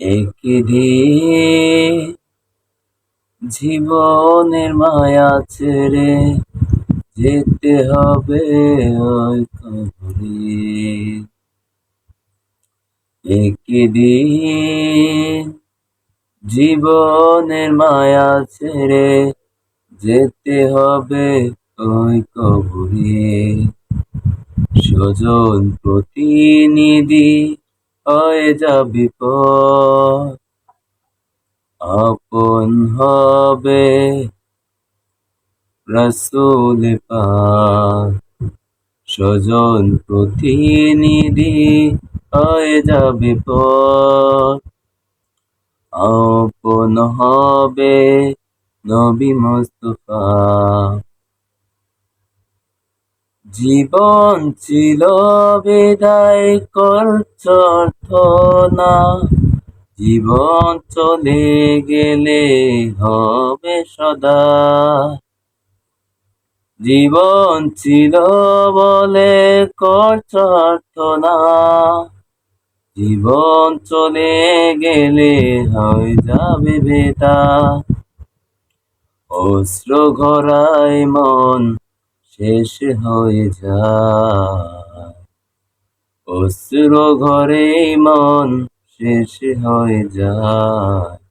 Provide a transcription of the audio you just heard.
একদিন জীবনের মায়া ছেড়ে যেতে হবে ওই কবরে। একদিন জীবনের মায়া ছেড়ে যেতে হবে ওই কবরে। স্বজন প্রতিনিধি হয়ে যাবি পর আপন হবে রসুল পাক। প্রতিনিধি হয়ে যাবে পর আপন হবে নবী মুস্তফা। জীবন ছিল বিদায় করছ না জীবন চলে গেলে হবে সদা। জীবন ছিল বলে করছ না জীবন চলে গেলে হয়ে যাবে বেতা অস্ত্র ঘরায় মন শেষ হয়ে যায়। অস্ত্র ঘরে মন শেষ হয়ে যায়।